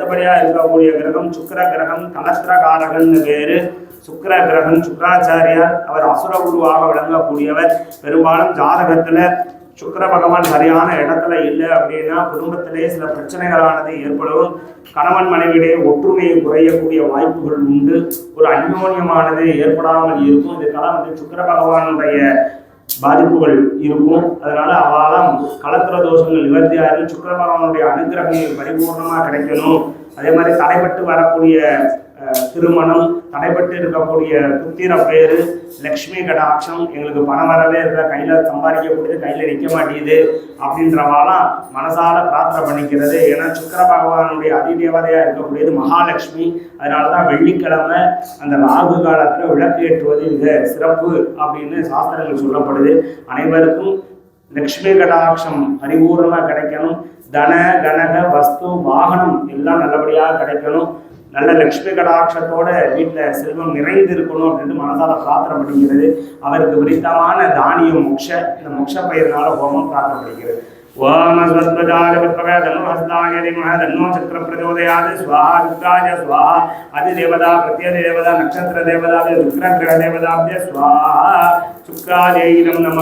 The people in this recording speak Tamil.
அடுத்தபடியா இருக்கக்கூடிய கிரகம் சுக்கிர கிரகம் கலத்திரகாரகன்னு பேரு. சுக்கர கிரகம் சுக்கராச்சாரியார் அவர் அசுர குருவாக விளங்கக்கூடியவர். பெரும்பாலும் ஜாதகத்துல சுக்கர பகவான் சரியான இடத்துல இல்லை அப்படின்னா குடும்பத்திலே சில பிரச்சனைகளானது ஏற்படும். கணவன் மனைவியிடையே ஒற்றுமையை குறையக்கூடிய வாய்ப்புகள் உண்டு. ஒரு அந்யோன்யமானது ஏற்படாமல் இருக்கும். இதுக்கெல்லாம் வந்து சுக்கர பகவானுடைய பாதிப்புகள் இருக்கும். அதனால அவளாம் கலத்திர தோஷங்கள் நிவர்த்தி ஆயிரும். சுக்கிர பகவானுடைய அனுகிரகங்கள் பரிபூர்ணமாக கிடைக்கணும். அதே மாதிரி தடைப்பட்டு வரக்கூடிய திருமணம் தடைபட்டு இருக்கக்கூடிய புத்திர பேரு லக்ஷ்மி கடாட்சம் எங்களுக்கு பணம் வரவே இல்லை கையில சம்பாதிக்கக்கூடியது கையில நிற்க மாட்டேங்குது அப்படின்றவாலாம் மனசால பிரார்த்தனை பண்ணிக்கிறது. ஏன்னா சுக்கர பகவானுடைய அதிதேவதையா இருக்கக்கூடியது மகாலட்சுமி. அதனாலதான் வெள்ளிக்கிழமை அந்த ராகு காலத்துல விளக்கு ஏற்றுவது மிக சிறப்பு அப்படின்னு சாஸ்திரங்கள் சொல்லப்படுது. அனைவருக்கும் லக்ஷ்மி கடாட்சம் பரிபூர்ணமா கிடைக்கணும். தன கனக வஸ்து வாகனம் எல்லாம் நல்லபடியாக கிடைக்கணும். நல்ல லக்ஷ்மி கடாட்சத்தோட வீட்டில் செல்வம் நிறைந்து இருக்கணும் மனசால மனதால பிரார்த்தனை பண்ணிக்கிறது. அவருக்கு விரித்தமான தானியம் மோக்ஷ இந்த மோக்ஷ பயிர்னால ஹோமம் பிரார்த்தனை பண்ணிக்கிறது. ஓம ஸ்வத்வஜாய வித்மக தன்னோ ஹஸ்தாய திமஹ தன்னோ சக்கர பிரச்சோதயாத் ஸ்வாஹா ருத்ராஜ ஸ்வாஹா அதிதேவதா பிரத்யதேவதா நட்சத்திர தேவதா ருக்ர கிரக தேவதாபிய ஸ்வாஹா சுக்ராஜை நம